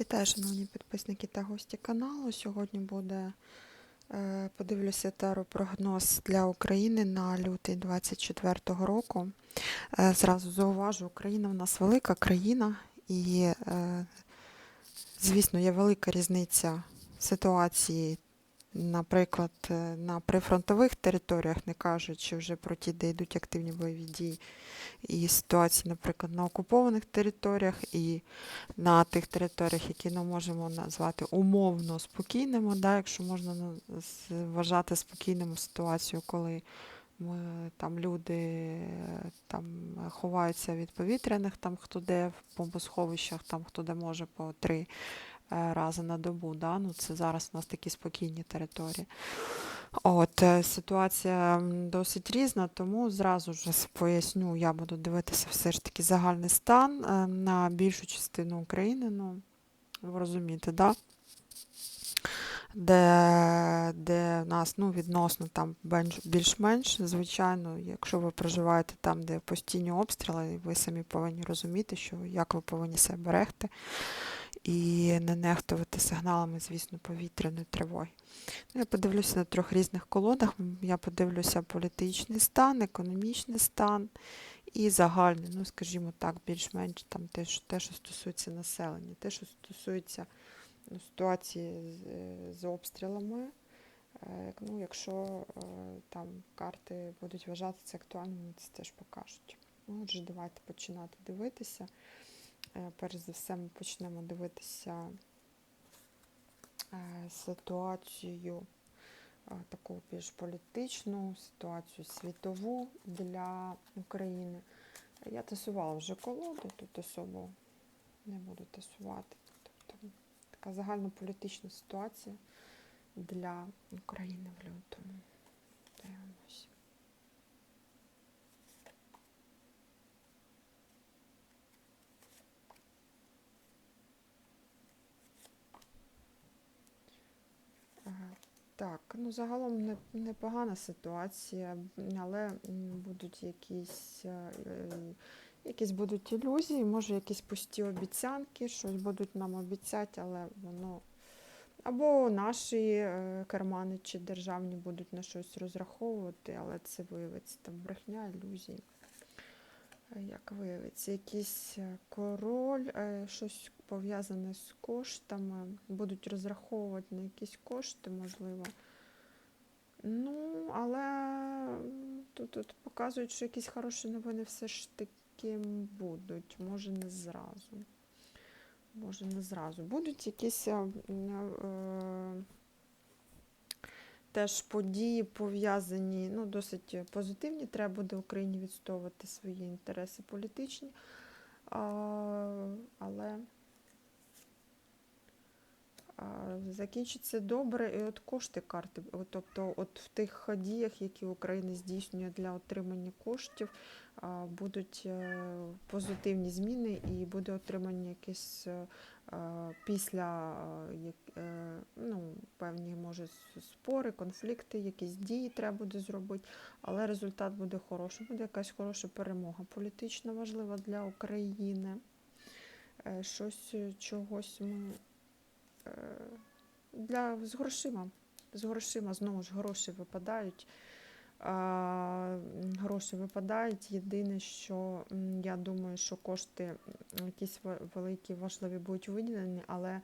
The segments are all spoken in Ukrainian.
Вітаю, шановні підписники та гості каналу. Сьогодні буде е, подивлюся таро-прогноз для України на лютий 24 року. Е, Зразу зауважу, Україна в нас велика країна, і, е, звісно, є велика різниця ситуації, наприклад, е, на прифронтових територіях, не кажучи вже про ті, де йдуть активні бойові дії, і ситуації, наприклад, на окупованих територіях, і на тих територіях, які ми можемо назвати умовно спокійними, да, якщо можна вважати спокійними ситуацію, коли ми, там люди там, ховаються від повітряних, там хто де в бомбосховищах, там хто де може по три рази на добу. Да? Ну, це зараз у нас такі спокійні території. От, е, ситуація досить різна, тому зразу ж поясню, я буду дивитися все ж таки загальний стан е, на більшу частину України. Ну, ви розумієте, да? де, де в нас ну, відносно там більш-менш, звичайно, якщо ви проживаєте там, де постійні обстріли, ви самі повинні розуміти, що як ви повинні себе берегти і не нехтувати сигналами, звісно, повітряної тривоги. Ну, я подивлюся на трьох різних колодах. Я подивлюся політичний стан, економічний стан і загальний, ну, скажімо так, більш-менш там те, що, те, що стосується населення, те, що стосується ну, ситуації з, е, з обстрілами. Е, Ну, якщо е, там карти будуть вважатися актуальними, це теж покажуть. Ну, отже, давайте починати дивитися. Е, Перш за все, ми почнемо дивитися е, ситуацію е, таку більш політичну, ситуацію світову для України. Я тасувала вже колоду, тут особо не буду тасувати. Тобто така загальнополітична ситуація для України в лютому. Дивимось. Так, ну загалом не, непогана ситуація, але будуть якісь, е, е, якісь будуть ілюзії, може якісь пусті обіцянки, щось будуть нам обіцяти, але воно або наші е, кармани чи державні будуть на щось розраховувати, але це виявиться там брехня, ілюзії. Е, Як виявиться, якийсь е, король, е, щось пов'язане з коштами, будуть розраховувати на якісь кошти, можливо. Ну, але тут, тут показують, що якісь хороші новини все ж таки будуть. Може, не зразу. Може, не зразу. Будуть якісь е, теж події пов'язані, ну, досить позитивні. Треба буде Україні відстоювати свої інтереси політичні. А, але а, закінчиться добре, і от кошти карти, от, тобто от в тих діях, які Україна здійснює для отримання коштів, будуть е, позитивні зміни і буде отримання якесь е, після е, ну, певні може спори, конфлікти, якісь дії треба буде зробити, але результат буде хороший, буде якась хороша перемога політична важлива для України. Щось чогось ми для з грошима. З грошима знову ж гроші випадають. А, гроші випадають. Єдине, що я думаю, що кошти якісь великі, важливі будуть виділені, але,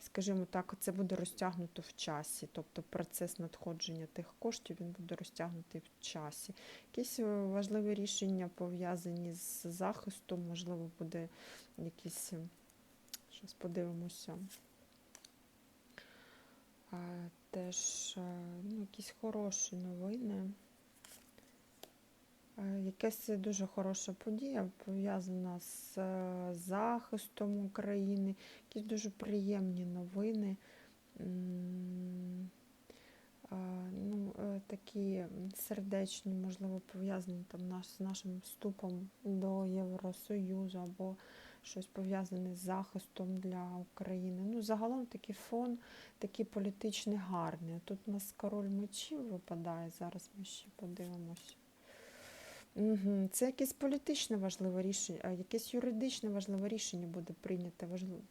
скажімо так, це буде розтягнуто в часі. Тобто процес надходження тих коштів він буде розтягнутий в часі. Якісь е, важливі рішення пов'язані з захистом, можливо, буде якісь. Зараз подивимося. Теж е, ну, якісь хороші новини. Е, Якась дуже хороша подія пов'язана з е, захистом України, якісь дуже приємні новини. Ну, такі сердечні, можливо, пов'язані там з нашим вступом до Євросоюзу або щось пов'язане з захистом для України. Ну, загалом такий фон, такий політичний гарний. Тут у нас король мечів випадає, зараз ми ще подивимося. Угу. Це якесь політичне важливе рішення, якесь юридичне важливе рішення буде прийняте. Важливо,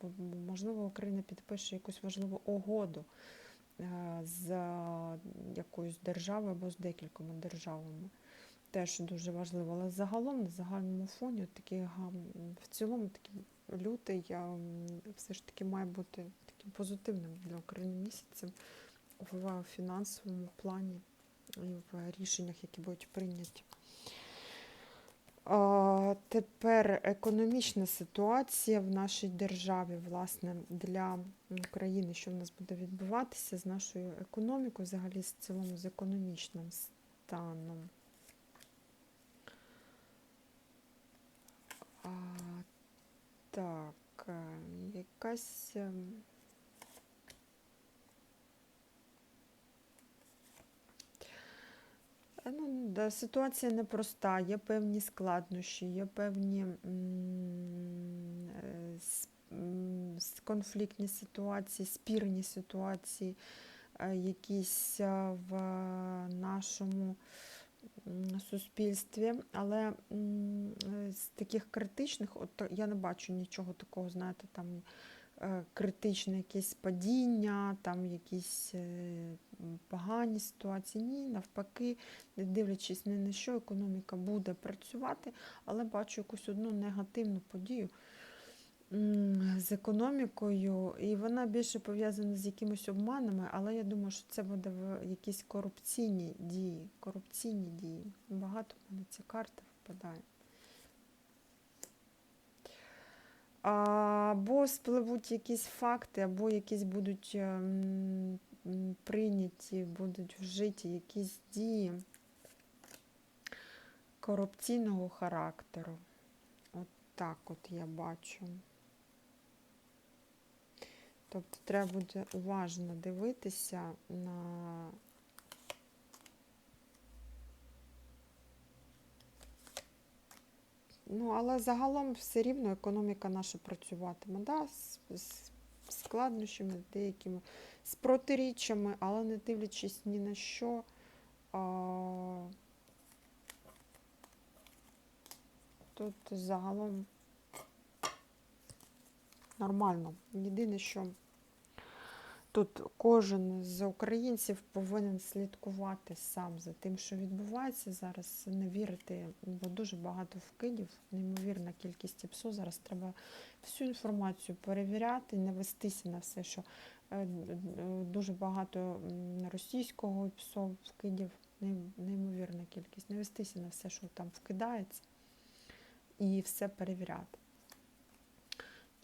можливо, Україна підпише якусь важливу угоду е, з е, якоюсь державою або з декількома державами. Теж дуже важливо. Але загалом на загальному фоні гам- в цілому такий лютий м, все ж таки має бути таким позитивним для України місяцем в фінансовому плані і в рішеннях, які будуть прийняті. Тепер економічна ситуація в нашій державі, власне, для України, що в нас буде відбуватися з нашою економікою, взагалі з цілому з економічним станом. А, так, е, якась. ем, Е, Ну, да, ситуація непроста, є певні складнощі, є певні м, е, конфліктні ситуації, спірні ситуації, е, якісь в нашому суспільстві. Але з таких критичних, от я не бачу нічого такого, знаєте, там е, критичне якесь падіння, там якісь е, погані ситуації. Ні, навпаки, не дивлячись ні на що, економіка буде працювати, але бачу якусь одну негативну подію з економікою, і вона більше пов'язана з якимись обманами, але я думаю, що це буде в якісь корупційні дії. Корупційні дії. Багато в мене ці карти випадає. Або спливуть якісь факти, або якісь будуть ем, прийняті, будуть вжиті якісь дії корупційного характеру. От так от я бачу. Тобто треба буде уважно дивитися на Ну, але загалом все рівно економіка наша працюватиме. Да? З, з складнощами, деякими, з протиріччями, але не дивлячись ні на що. А... Тут загалом нормально. Єдине, що тут кожен з українців повинен слідкувати сам за тим, що відбувається зараз, не вірити, бо дуже багато вкидів, неймовірна кількість іпсу. Зараз треба всю інформацію перевіряти, не вестися на все, що е, дуже багато російського іпсу вкидів, неймовірна кількість, не вестися на все, що там вкидається, і все перевіряти.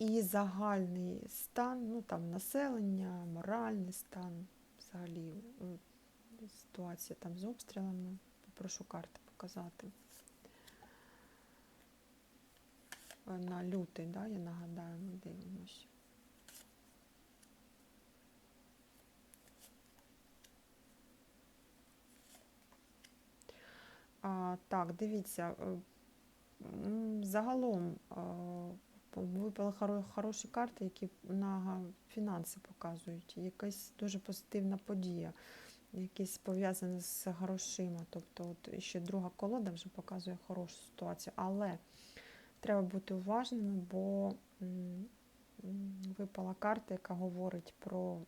І загальний стан, ну там населення, моральний стан, взагалі е, ситуація там з обстрілами. Попрошу карти показати. Е, На лютий, да, я нагадаю, ми дивимося. А, так, дивіться, е, загалом випали хороші карти, які на фінанси показують. Якась дуже позитивна подія, якісь пов'язане з грошима. Тобто, от ще друга колода вже показує хорошу ситуацію. Але треба бути уважними, бо випала карта, яка говорить про.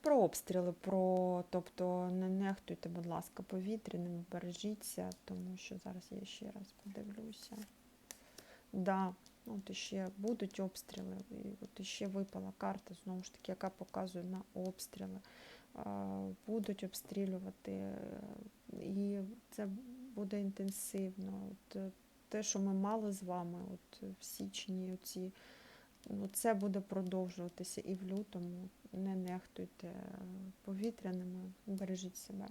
Про обстріли, про, тобто не нехтуйте, будь ласка, повітряним, бережіться, тому що зараз я ще раз подивлюся. Да, от іще будуть обстріли. І от іще випала карта, знову ж таки, яка показує на обстріли. Будуть обстрілювати, е, і це буде інтенсивно. От е, те, що ми мали з вами от в січні, оці, ну, це буде продовжуватися і в лютому. Не нехтуйте повітряними, бережіть себе.